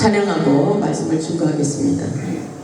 찬양하고 말씀을 증거하겠습니다.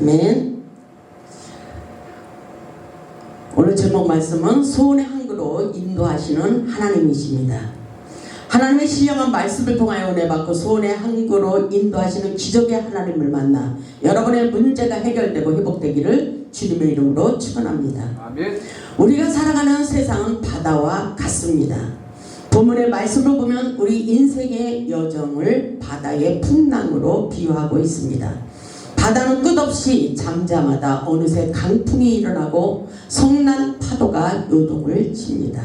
아멘. 오늘 제목 말씀은 소원의 항구로 인도하시는 하나님이십니다. 하나님의 신령한 말씀을 통하여 은혜 받고 소원의 항구로 인도하시는 기적의 하나님을 만나 여러분의 문제가 해결되고 회복되기를 주님의 이름으로 축원합니다. 아멘. 우리가 살아가는 세상은 바다와 같습니다. 본문의 말씀을 보면 우리 인생의 여정을 바다의 풍랑으로 비유하고 있습니다. 바다는 끝없이 잠잠하다 어느새 강풍이 일어나고 성난 파도가 요동을 칩니다.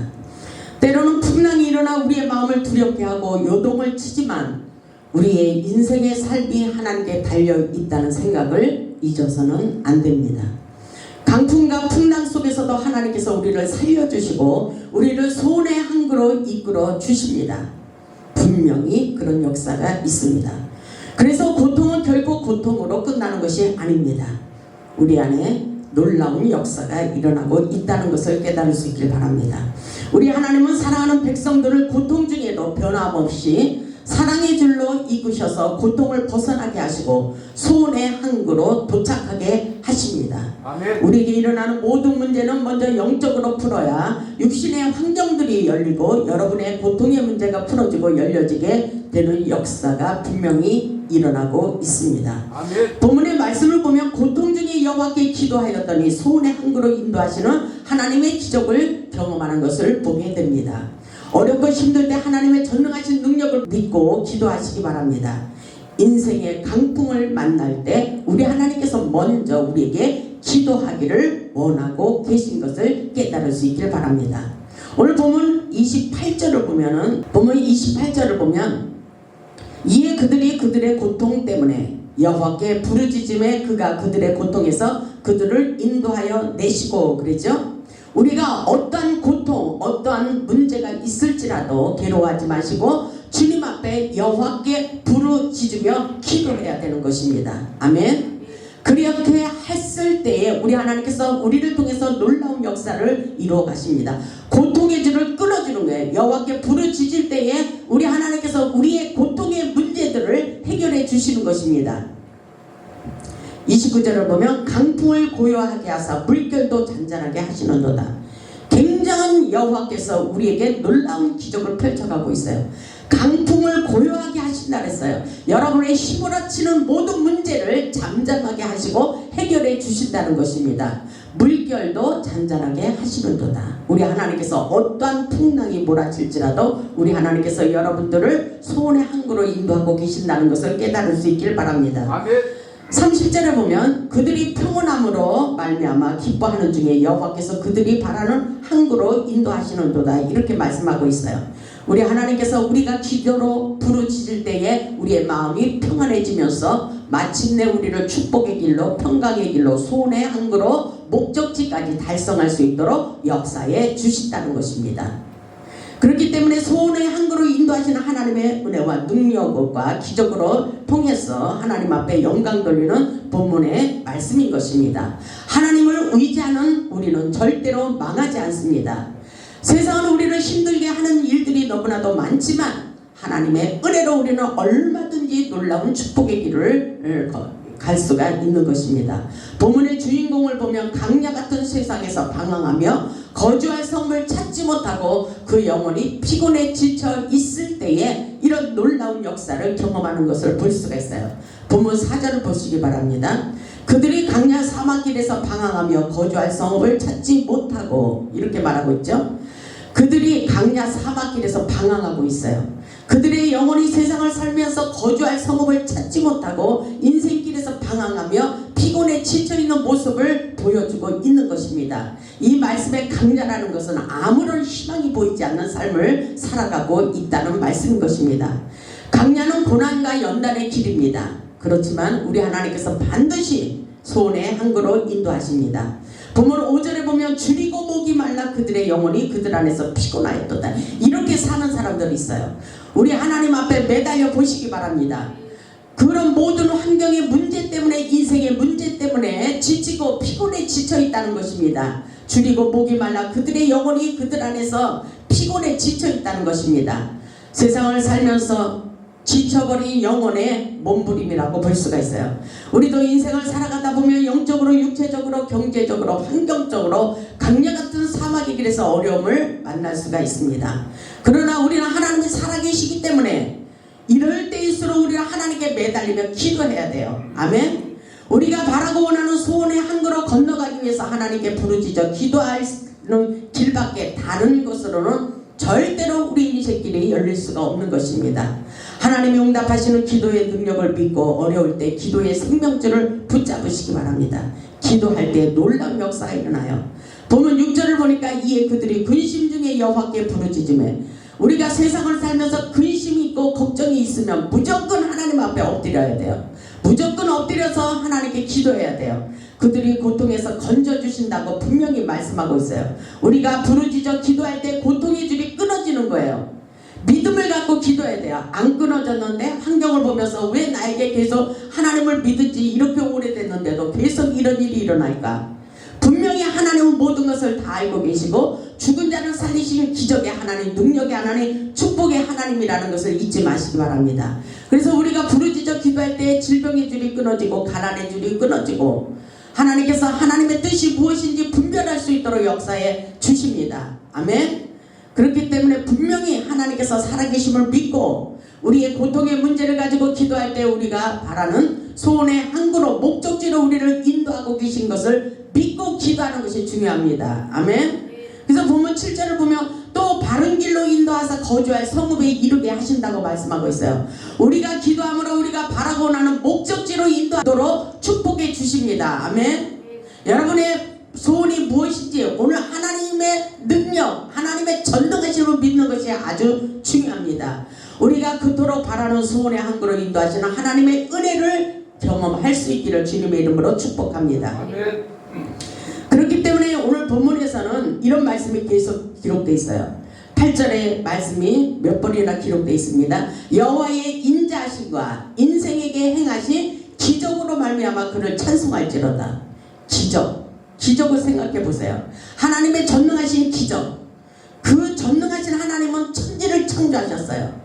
때로는 풍랑이 일어나 우리의 마음을 두렵게 하고 요동을 치지만 우리의 인생의 삶이 하나님께 달려 있다는 생각을 잊어서는 안 됩니다. 강풍과 풍랑 속에서도 하나님께서 우리를 살려주시고 우리를 소원의 항구로 이끌어 주십니다. 분명히 그런 역사가 있습니다. 그래서 결코 고통으로 끝나는 것이 아닙니다. 우리 안에 놀라운 역사가 일어나고 있다는 것을 깨달을 수 있길 바랍니다. 우리 하나님은 사랑하는 백성들을 고통 중에도 변함없이 사랑의 줄로 이끄셔서 고통을 벗어나게 하시고 소원의 항구로 도착하게 하십니다. 아멘. 우리에게 일어나는 모든 문제는 먼저 영적으로 풀어야 육신의 환경들이 열리고 여러분의 고통의 문제가 풀어지고 열려지게 되는 역사가 분명히 일어나고 있습니다. 아멘. 본문의 말씀을 보면 고통 중에 여호와께 기도하였더니 소원의 항구로 인도하시는 하나님의 기적을 경험하는 것을 보게 됩니다. 어렵고 힘들 때 하나님의 전능하신 능력을 믿고 기도하시기 바랍니다. 인생의 강풍을 만날 때 우리 하나님께서 먼저 우리에게 기도하기를 원하고 계신 것을 깨달을 수 있길 바랍니다. 오늘 본문 28절을 보면은 본문 28절을 보면 이에 그들이 그들의 고통 때문에 여호와께 부르짖음에 그가 그들의 고통에서 그들을 인도하여 내시고 그랬죠. 우리가 어떠한 고통, 어떠한 문제가 있을지라도 괴로워하지 마시고 주님 앞에 여호와께 부르짖으며 기도해야 되는 것입니다. 아멘. 그렇게 했을 때에 우리 하나님께서 우리를 통해서 놀라운 역사를 이루어 가십니다. 고통의 줄을 끊어주는 거예요. 여호와께 부르짖을 때에 우리 하나님께서 우리의 고통의 문제들을 해결해 주시는 것입니다. 29절을 보면 강풍을 고요하게 하사 물결도 잔잔하게 하시는도다. 굉장한 여호와께서 우리에게 놀라운 기적을 펼쳐가고 있어요. 강풍을 고요하게 하신다 그랬어요. 여러분의 휘몰아치는 모든 문제를 잠잠하게 하시고 해결해 주신다는 것입니다. 물결도 잔잔하게 하시는도다. 우리 하나님께서 어떠한 풍랑이 몰아칠지라도 우리 하나님께서 여러분들을 소원의 항구로 인도하고 계신다는 것을 깨달을 수 있길 바랍니다. 아멘. 30절에 보면 그들이 평온함으로 말미암아 기뻐하는 중에 여호와께서 그들이 바라는 항구로 인도하시는도다 이렇게 말씀하고 있어요. 우리 하나님께서 우리가 기도로 부르짖을 때에 우리의 마음이 평안해지면서 마침내 우리를 축복의 길로 평강의 길로 소원의 항구로 목적지까지 달성할 수 있도록 역사해 주신다는 것입니다. 그렇기 때문에 소원의 항구로 인도하시는 하나님의 은혜와 능력과 기적으로 통해서 하나님 앞에 영광 돌리는 본문의 말씀인 것입니다. 하나님을 의지하는 우리는 절대로 망하지 않습니다. 세상은 우리를 힘들게 하는 일들이 너무나도 많지만 하나님의 은혜로 우리는 얼마든지 놀라운 축복의 길을 갈 수가 있는 것입니다. 본문의 주인공을 보면 강야 같은 세상에서 방황하며 거주할 성을 찾지 못하고 그 영혼이 피곤에 지쳐 있을 때에 이런 놀라운 역사를 경험하는 것을 볼 수가 있어요. 본문 4절을 보시기 바랍니다. 그들이 강야 사막길에서 방황하며 거주할 성읍을 찾지 못하고 이렇게 말하고 있죠. 그들이 강야 사막길에서 방황하고 있어요. 그들의 영혼이 세상을 살면서 거주할 성읍을 찾지 못하고 인생길에서 방황하며 피곤에 지쳐있는 모습을 보여주고 있는 것입니다. 이 말씀의 강자라는 것은 아무런 희망이 보이지 않는 삶을 살아가고 있다는 말씀인 것입니다. 강야는 고난과 연단의 길입니다. 그렇지만 우리 하나님께서 반드시 소원의 항구로 인도하십니다. 본문 5절에 보면 줄이고 그들의 영혼이 그들 안에서 피곤하였도다. 이렇게 사는 사람들이 있어요. 우리 하나님 앞에 매달려 보시기 바랍니다. 그런 모든 환경의 문제 때문에 인생의 문제 때문에 지치고 피곤에 지쳐 있다는 것입니다. 줄이고 목이 말라 그들의 영혼이 그들 안에서 피곤에 지쳐 있다는 것입니다. 세상을 살면서 지쳐버린 영혼의 몸부림이라고 볼 수가 있어요. 우리도 인생을 살아가다 보면 영적으로, 육체적으로, 경제적으로, 환경적으로 강력 같은 사막의 길에서 어려움을 만날 수가 있습니다. 그러나 우리는 하나님이 살아계시기 때문에 이럴 때일수록 우리는 하나님께 매달리며 기도해야 돼요. 아멘. 우리가 바라고 원하는 소원의 한 걸음 건너가기 위해서 하나님께 부르짖어 기도하는 길밖에 다른 것으로는 절대로 우리 인생길이 열릴 수가 없는 것입니다. 하나님이 응답하시는 기도의 능력을 믿고 어려울 때 기도의 생명줄을 붙잡으시기 바랍니다. 기도할 때 놀라운 역사가 일어나요. 보면 6절을 보니까 이에 그들이 근심 중에 여호와께 부르짖으며 우리가 세상을 살면서 근심이 있고 걱정이 있으면 무조건 하나님 앞에 엎드려야 돼요. 무조건 엎드려서 하나님께 기도해야 돼요. 그들이 고통에서 건져주신다고 분명히 말씀하고 있어요. 우리가 부르짖어 기도할 때 고통의 줄이 끊어지는 거예요. 믿음을 갖고 기도해야 돼요. 안 끊어졌는데 환경을 보면서 왜 나에게 계속 하나님을 믿은지 이렇게 오래됐는데도 계속 이런 일이 일어날까? 분명히 하나님은 모든 것을 다 알고 계시고 죽은 자를 살리시는 기적의 하나님, 능력의 하나님, 축복의 하나님이라는 것을 잊지 마시기 바랍니다. 그래서 우리가 부르짖어 기도할 때 질병의 줄이 끊어지고 가난의 줄이 끊어지고 하나님께서 하나님의 뜻이 무엇인지 분별할 수 있도록 역사에 주십니다. 아멘. 그렇기 때문에 분명히 하나님께서 살아계심을 믿고 우리의 고통의 문제를 가지고 기도할 때 우리가 바라는 소원의 항구로 목적지로 우리를 인도하고 계신 것을 믿고 기도하는 것이 중요합니다. 아멘. 그래서 보면 7절을 보면 또 바른 길로 인도하사 거주할 성읍에 이르게 하신다고 말씀하고 있어요. 우리가 기도함으로 우리가 바라고 나는 목적지로 인도하도록 축복해 주십니다. 아멘. 여러분의 소원이 무엇인지 오늘 하나님의 능력, 하나님의 전능하심을 믿는 것이 아주 중요합니다. 우리가 그토록 바라는 소원의 한 그릇 인도하시는 하나님의 은혜를 경험할 수 있기를 주님의 이름으로 축복합니다. 그렇기 때문에 오늘 본문에서는 이런 말씀이 계속 기록되어 있어요. 8절의 말씀이 몇 번이나 기록되어 있습니다. 여호와의 인자하심과 인생에게 행하신 기적으로 말미암아 그를 찬송할지로다. 기적. 기적을 생각해 보세요. 하나님의 전능하신 기적. 그 전능하신 하나님은 천지를 창조하셨어요.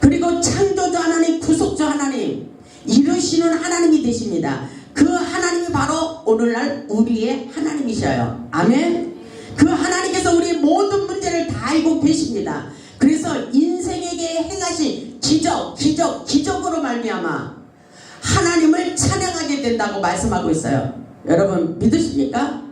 그리고 창조주 하나님, 구속주 하나님, 이루시는 하나님이 되십니다. 그 하나님이 바로 오늘날 우리의 하나님이셔요. 아멘. 그 하나님께서 우리의 모든 문제를 다 알고 계십니다. 그래서 인생에게 행하신 기적, 기적, 기적으로 말미암아 하나님을 찬양하게 된다고 말씀하고 있어요. 여러분 믿으십니까?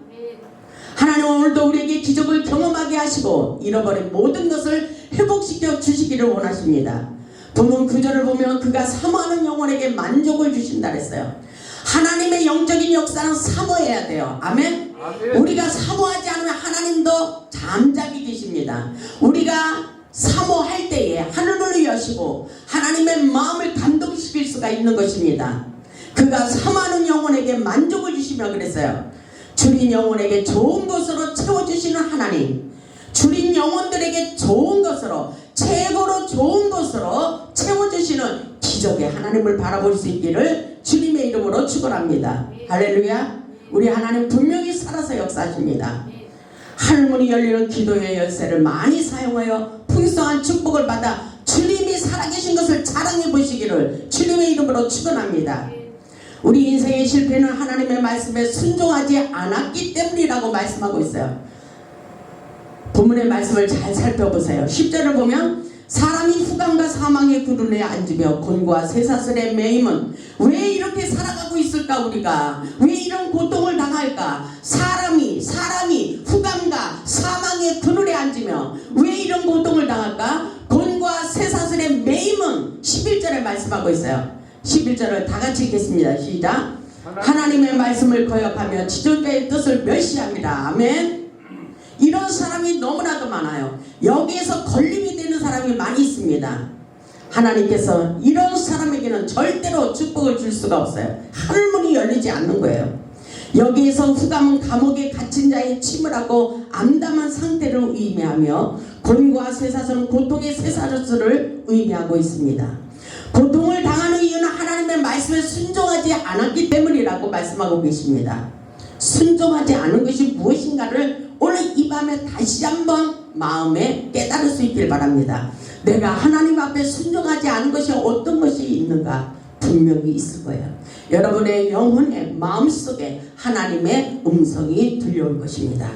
하나님 오늘도 우리에게 기적을 경험하게 하시고 잃어버린 모든 것을 회복시켜 주시기를 원하십니다. 본문 구절을 보면 그가 사모하는 영혼에게 만족을 주신다 그랬어요. 하나님의 영적인 역사는 사모해야 돼요. 아멘. 아멘. 우리가 사모하지 않으면 하나님도 잠잠히 계십니다. 우리가 사모할 때에 하늘을 여시고 하나님의 마음을 감동시킬 수가 있는 것입니다. 그가 사모하는 영혼에게 만족을 주시며 그랬어요. 주린 영혼에게 좋은 것으로 채워주시는 하나님. 주린 영혼들에게 좋은 것으로 최고로 좋은 것으로 채워주시는 기적의 하나님을 바라볼 수 있기를 주님의 이름으로 축원합니다. 할렐루야. 우리 하나님 분명히 살아서 역사하십니다. 하늘문이 열리는 기도의 열쇠를 많이 사용하여 풍성한 축복을 받아 주님이 살아계신 것을 자랑해 보시기를 주님의 이름으로 축원합니다. 우리 인생의 실패는 하나님의 말씀에 순종하지 않았기 때문이라고 말씀하고 있어요. 본문의 말씀을 잘 살펴보세요. 10절을 보면 사람이 후감과 사망의 구름에 앉으며 곤과 쇠사슬의 매임은 왜 이렇게 살아가고 있을까 우리가 왜 이런 고통을 당할까 사람이 사람이 후감과 사망의 그늘에 앉으며 왜 이런 고통을 당할까 곤과 쇠사슬의 매임은 11절에 말씀하고 있어요 11절을 다 같이 읽겠습니다 시작 하나님의 말씀을 거역하며 지존자의 뜻을 멸시합니다 아멘 이런 사람이 너무나도 많아요. 여기에서 걸림이 되는 사람이 많이 있습니다. 하나님께서 이런 사람에게는 절대로 축복을 줄 수가 없어요. 하늘문이 열리지 않는 거예요. 여기에서 후감은 감옥에 갇힌 자의 침을 하고 암담한 상태를 의미하며 곤과 쇠사슬은 고통의 쇠사슬을 의미하고 있습니다. 고통을 이유는 하나님의 말씀에 순종하지 않았기 때문이라고 말씀하고 계십니다. 순종하지 않은 것이 무엇인가를 오늘 이 밤에 다시 한번 마음에 깨달을 수 있길 바랍니다. 내가 하나님 앞에 순종하지 않은 것이 어떤 것이 있는가 분명히 있을 거예요. 여러분의 영혼의 마음속에 하나님의 음성이 들려올 것입니다.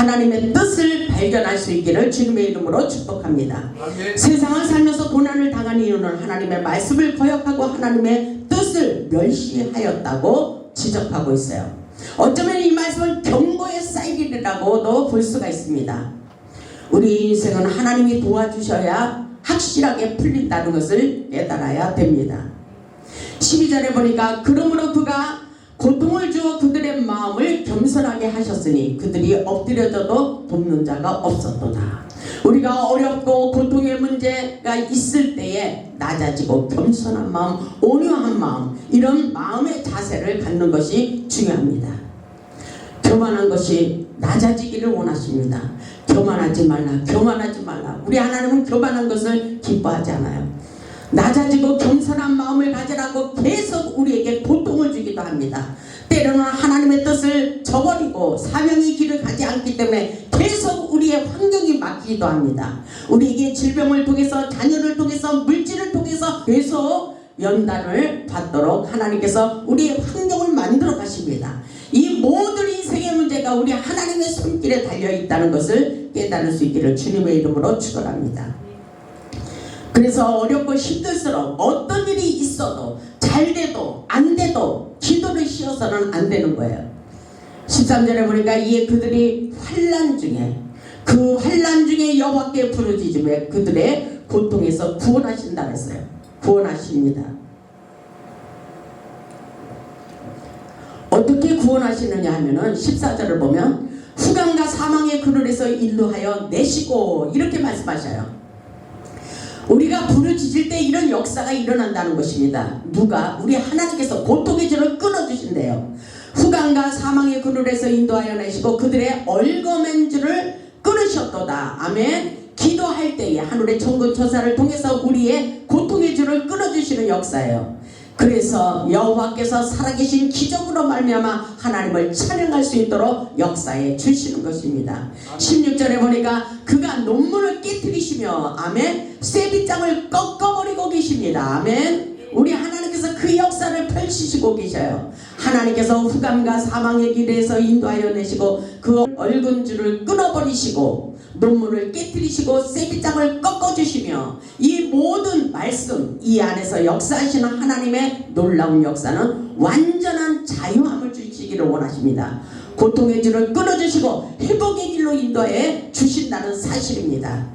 하나님의 뜻을 발견할 수 있기를 주님의 이름으로 축복합니다. 아멘. 세상을 살면서 고난을 당한 이유는 하나님의 말씀을 거역하고 하나님의 뜻을 멸시하였다고 지적하고 있어요. 어쩌면 이 말씀은 경고의 사이렌이라고도 볼 수가 있습니다. 우리 인생은 하나님이 도와주셔야 확실하게 풀린다는 것을 깨달아야 됩니다. 12절에 보니까 그러므로 그가 고통을 주어 그들의 마음을 겸손하게 하셨으니 그들이 엎드려져도 돕는 자가 없었도다. 우리가 어렵고 고통의 문제가 있을 때에 낮아지고 겸손한 마음, 온유한 마음 이런 마음의 자세를 갖는 것이 중요합니다. 교만한 것이 낮아지기를 원하십니다. 교만하지 말라, 교만하지 말라. 우리 하나님은 교만한 것을 기뻐하지 않아요. 낮아지고 겸손한 마음을 가지라고 계속 우리에게 고통을 주기도 합니다. 때로는 하나님의 뜻을 저버리고 사명의 길을 가지 않기 때문에 계속 우리의 환경이 막히기도 합니다. 우리에게 질병을 통해서 자녀를 통해서 물질을 통해서 계속 연단을 받도록 하나님께서 우리의 환경을 만들어 가십니다. 이 모든 인생의 문제가 우리 하나님의 손길에 달려 있다는 것을 깨달을 수 있기를 주님의 이름으로 축원합니다. 그래서 어렵고 힘들수록 어떤 일이 있어도 잘 돼도 안 돼도 기도를 쉬어서는 안 되는 거예요. 13절에 보니까 이에 그들이 환란 중에 그 환란 중에 여호와께 부르짖음에 그들의 고통에서 구원하신다 했어요. 구원하십니다. 어떻게 구원하시느냐 하면은 14절을 보면 후강과 사망의 그늘에서 인도하여 내시고 이렇게 말씀하셔요. 우리가 부르짖을 때 이런 역사가 일어난다는 것입니다. 누가? 우리 하나님께서 고통의 줄을 끊어주신대요. 후강과 사망의 그늘에서 인도하여 내시고 그들의 얼거맨 줄을 끊으셨도다. 아멘. 기도할 때에 하늘의 천군 천사를 통해서 우리의 고통의 줄을 끊어주시는 역사예요. 그래서 여호와께서 살아계신 기적으로 말미암아 하나님을 찬양할 수 있도록 역사에 주시는 것입니다. 16절에 보니까 그가 논문을 깨뜨리시며 아멘 쇠빗장을 꺾어버리고 계십니다. 아멘 우리 하나님께서 그 역사를 펼치시고 계셔요. 하나님께서 후감과 사망의 길에서 인도하여 내시고 그 얼근 줄을 끊어버리시고 논문을 깨뜨리시고 쇠빗장을 꺾어주시며 이 모든 말씀 이 안에서 역사하시는 하나님의 놀라운 역사는 완전한 자유함을 주시기를 원하십니다. 고통의 줄을 끊어주시고 회복의 길로 인도해 주신다는 사실입니다.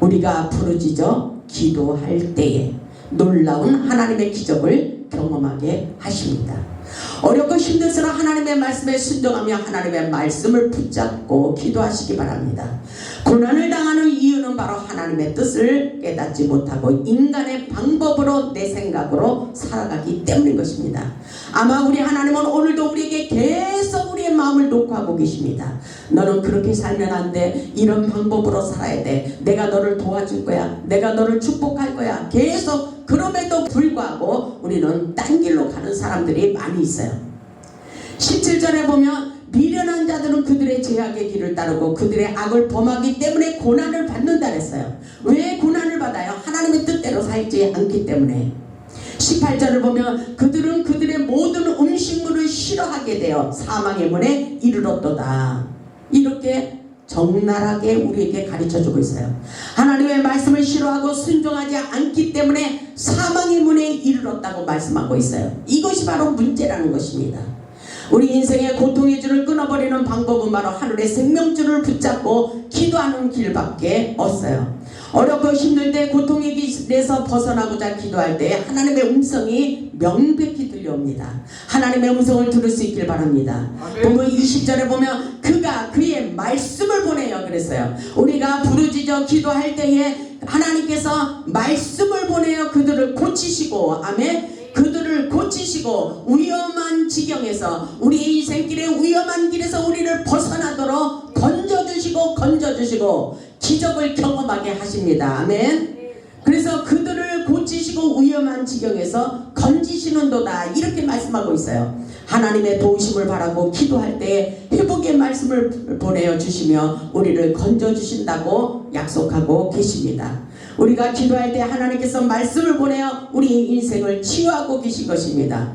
우리가 부르짖어 기도할 때에 놀라운 하나님의 기적을 경험하게 하십니다. 어렵고 힘들수록 하나님의 말씀에 순종하며 하나님의 말씀을 붙잡고 기도하시기 바랍니다. 고난을 당하는 이유는 바로 하나님의 뜻을 깨닫지 못하고 인간의 방법으로 내 생각으로 살아가기 때문인 것입니다. 아마 우리 하나님은 오늘도 우리에게 계속 우리의 마음을 녹화하고 계십니다. 너는 그렇게 살면 안 돼. 이런 방법으로 살아야 돼. 내가 너를 도와줄 거야. 내가 너를 축복할 거야. 계속 그럼에도 불구하고 우리는 딴 길로 가는 사람들이 많이 있어요. 17절에 보면 미련한 자들은 그들의 제약의 길을 따르고 그들의 악을 범하기 때문에 고난을 받는다 그랬어요. 왜 고난을 받아요? 하나님의 뜻대로 살지 않기 때문에. 18절을 보면 그들은 그들의 모든 음식물을 싫어하게 되어 사망의 문에 이르렀도다. 이렇게 적나라하게 우리에게 가르쳐 주고 있어요. 하나님의 말씀을 싫어하고 순종하지 않기 때문에 사망의 문에 이르렀다고 말씀하고 있어요. 이것이 바로 문제라는 것입니다. 우리 인생의 고통의 줄을 끊어버리는 방법은 바로 하늘의 생명줄을 붙잡고 기도하는 길밖에 없어요. 어렵고 힘들 때 고통의 길에서 벗어나고자 기도할 때 하나님의 음성이 명백히 들려옵니다. 하나님의 음성을 들을 수 있길 바랍니다. 본문 20절에 보면 그가 그의 말씀을 보내요 그랬어요. 우리가 부르짖어 기도할 때에 하나님께서 말씀을 보내어 그들을 고치시고 아멘 그들을 고치시고 위험한 지경에서 우리의 인생길의 위험한 길에서 우리를 벗어나도록 주시고 건져주시고 기적을 경험하게 하십니다. 아멘. 그래서 그들을 고치시고 위험한 지경에서 건지시는도다 이렇게 말씀하고 있어요. 하나님의 도우심을 바라고 기도할 때 회복의 말씀을 보내어 주시며 우리를 건져 주신다고 약속하고 계십니다. 우리가 기도할 때 하나님께서 말씀을 보내어 우리 인생을 치유하고 계신 것입니다.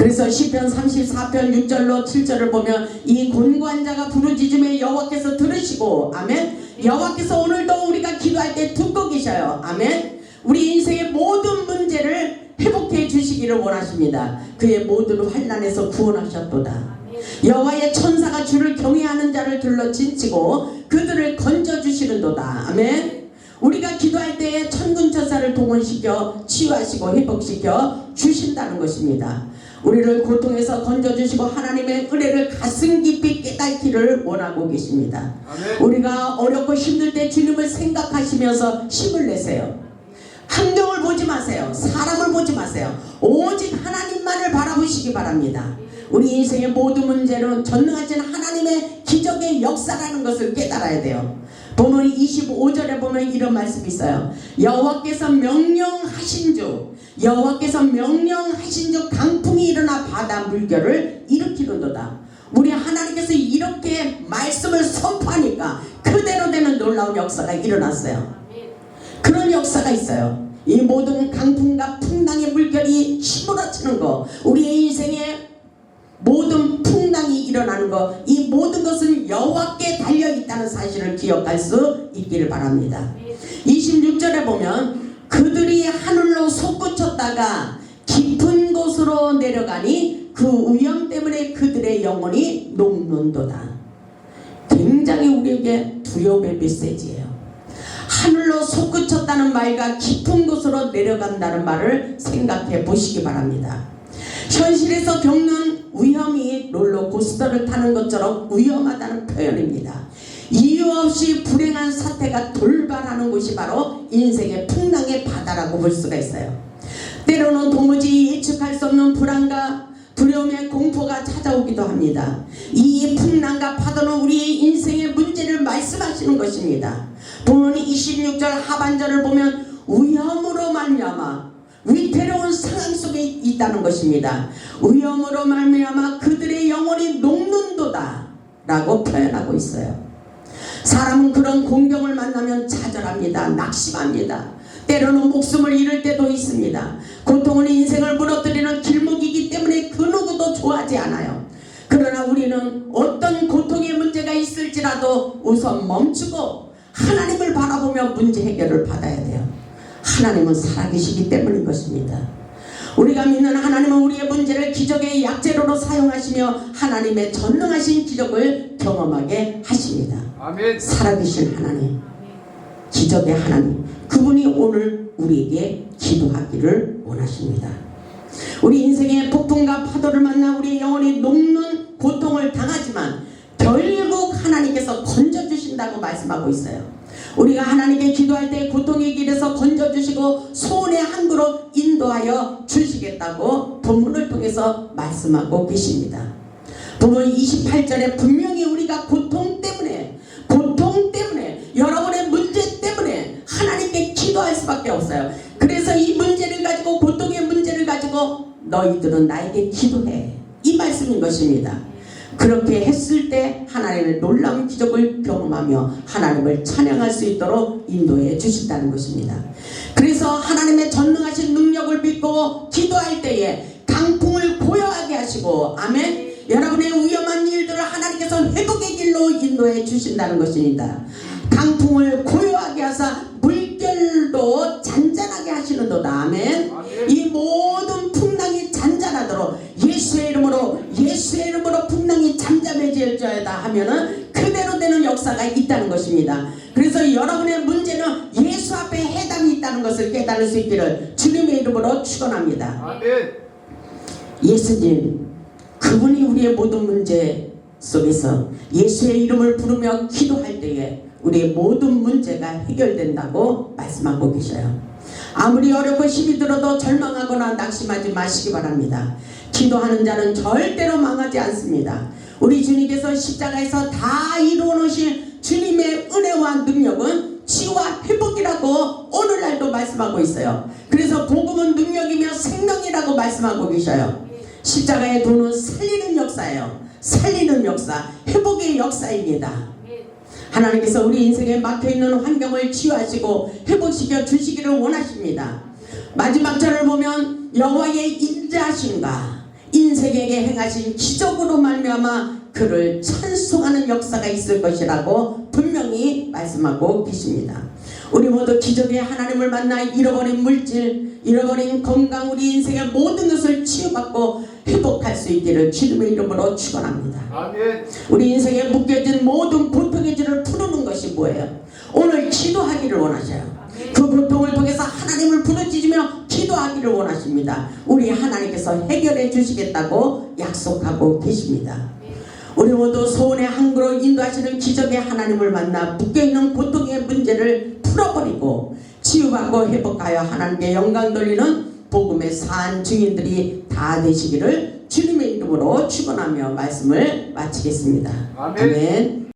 그래서 시편 34편 6절로 7절을 보면 이 곤고한 자가 부르짖음에 여호와께서 들으시고 아멘. 여호와께서 오늘도 우리가 기도할 때 듣고 계셔요. 아멘. 우리 인생의 모든 문제를 회복해 주시기를 원하십니다. 그의 모든 환난에서 구원하셨도다. 여호와의 천사가 주를 경외하는 자를 들러 진치고 그들을 건져 주시는도다. 아멘. 우리가 기도할 때 천군 천사를 동원시켜 치유하시고 회복시켜 주신다는 것입니다. 우리를 고통에서 건져주시고 하나님의 은혜를 가슴 깊이 깨닫기를 원하고 계십니다. 아멘. 우리가 어렵고 힘들 때 주님을 생각하시면서 힘을 내세요. 환경을 보지 마세요. 사람을 보지 마세요. 오직 하나님만을 바라보시기 바랍니다. 우리 인생의 모든 문제는 전능하신 하나님의 기적의 역사라는 것을 깨달아야 돼요. 보면 25절에 보면 이런 말씀이 있어요. 여호와께서 명령하신 주 여호와께서 명령하신 물결을 일으키는도다. 우리 하나님께서 이렇게 말씀을 선포하니까 그대로 되는 놀라운 역사가 일어났어요. 그런 역사가 있어요. 이 모든 강풍과 풍랑의 물결이 휘몰아치는 거, 우리의 인생에 모든 풍랑이 일어나는 것, 이 모든 것은 여호와께 달려 있다는 사실을 기억할 수 있기를 바랍니다. 26절에 보면 그들이 하늘로 솟구쳤다가 깊은 곳으로 내려가니 그 위험 때문에 그들의 영혼이 녹는도다. 굉장히 우리에게 두려움의 메시지예요. 하늘로 솟구쳤다는 말과 깊은 곳으로 내려간다는 말을 생각해 보시기 바랍니다. 현실에서 겪는 위험이 롤러코스터를 타는 것처럼 위험하다는 표현입니다. 이유 없이 불행한 사태가 돌발하는 곳이 바로 인생의 풍랑의 바다라고 볼 수가 있어요. 때로는 도무지 예측할 수 없는 불안과 두려움의 공포가 찾아오기도 합니다. 이 풍랑과 파도는 우리의 인생의 문제를 말씀하시는 것입니다. 본문 26절 하반절을 보면 위험으로 말미암아 위태로운 상황 속에 있다는 것입니다. 위험으로 말미암아 그들의 영혼이 녹는도다 라고 표현하고 있어요. 사람은 그런 공경을 만나면 좌절합니다. 낙심합니다. 때로는 목숨을 잃을 때도 있습니다. 고통은 인생을 무너뜨리는 길목이기 때문에 그 누구도 좋아하지 않아요. 그러나 우리는 어떤 고통의 문제가 있을지라도 우선 멈추고 하나님을 바라보며 문제 해결을 받아야 돼요. 하나님은 살아계시기 때문인 것입니다. 우리가 믿는 하나님은 우리의 문제를 기적의 약재로로 사용하시며 하나님의 전능하신 기적을 경험하게 하십니다. 아멘. 살아계신 하나님, 기적의 하나님, 그분이 오늘 우리에게 기도하기를 원하십니다. 우리 인생의 폭풍과 파도를 만나 우리의 영혼이 녹는 고통을 당하지만 결국 하나님께서 건져주신다고 말씀하고 있어요. 우리가 하나님께 기도할 때 고통의 길에서 건져주시고 소원의 항구로 인도하여 주시겠다고 본문을 통해서 말씀하고 계십니다. 본문 28절에 분명히 우리가 고통 때문에 고통 때문에 여러분의 문제 때문에 하나님께 기도할 수밖에 없어요. 그래서 이 문제를 가지고 고통의 문제를 가지고 너희들은 나에게 기도해. 이 말씀인 것입니다. 그렇게 했을 때 하나님의 놀라운 기적을 경험하며 하나님을 찬양할 수 있도록 인도해 주신다는 것입니다. 그래서 하나님의 전능하신 능력을 믿고 기도할 때에 강풍을 고요하게 하시고 아멘. 여러분의 위험한 일들을 하나님께서 회복의 길로 인도해 주신다는 것입니다. 강풍을 고요하게 하사 물결도 잔잔하게 하시는도다. 아멘. 이 모든 풍랑이 잔잔하도록 예수의 이름으로 예수의 이름으로 풍랑이 잠잠해질자다 하면은 그대로 되는 역사가 있다는 것입니다. 그래서 여러분의 문제는 예수 앞에 해당이 있다는 것을 깨달을 수 있기를 주님의 이름으로 축원합니다. 아멘. 예수님, 그분이 우리의 모든 문제 속에서 예수의 이름을 부르며 기도할 때에 우리의 모든 문제가 해결된다고 말씀하고 계셔요. 아무리 어렵고 힘이 들어도 절망하거나 낙심하지 마시기 바랍니다. 기도하는 자는 절대로 망하지 않습니다. 우리 주님께서 십자가에서 다 이루어 놓으신 주님의 은혜와 능력은 치유와 회복이라고 오늘 말씀하고 있어요. 그래서 복음은 능력이며 생명이라고 말씀하고 계셔요. 십자가의 도는 살리는 역사예요. 살리는 역사, 회복의 역사입니다. 하나님께서 우리 인생에 막혀있는 환경을 치유하시고 회복시켜 주시기를 원하십니다. 마지막 절을 보면 여호와의 인자하심과 인생에게 행하신 기적으로 말미암아 그를 찬송하는 역사가 있을 것이라고 분명히 말씀하고 계십니다. 우리 모두 기적의 하나님을 만나 잃어버린 물질, 잃어버린 건강, 우리 인생의 모든 것을 치유받고 회복할 수 있기를 주님의 이름으로 축원합니다. 우리 인생에 묶여진 모든 고통의 줄을 푸는 것이 뭐예요? 오늘 기도하기를 원하셔요. 그 고통을 통해서 하나님을 부르짖으며 기도하기를 원하십니다. 우리 하나님께서 해결해 주시겠다고 약속하고 계십니다. 우리 모두 소원의 항구로 인도하시는 기적의 하나님을 만나 묶여있는 고통의 문제를 풀어버리고 치유하고 회복하여 하나님께 영광 돌리는 복음의 산 증인들이 다 되시기를 주님의 이름으로 축원하며 말씀을 마치겠습니다. 아멘. 아멘.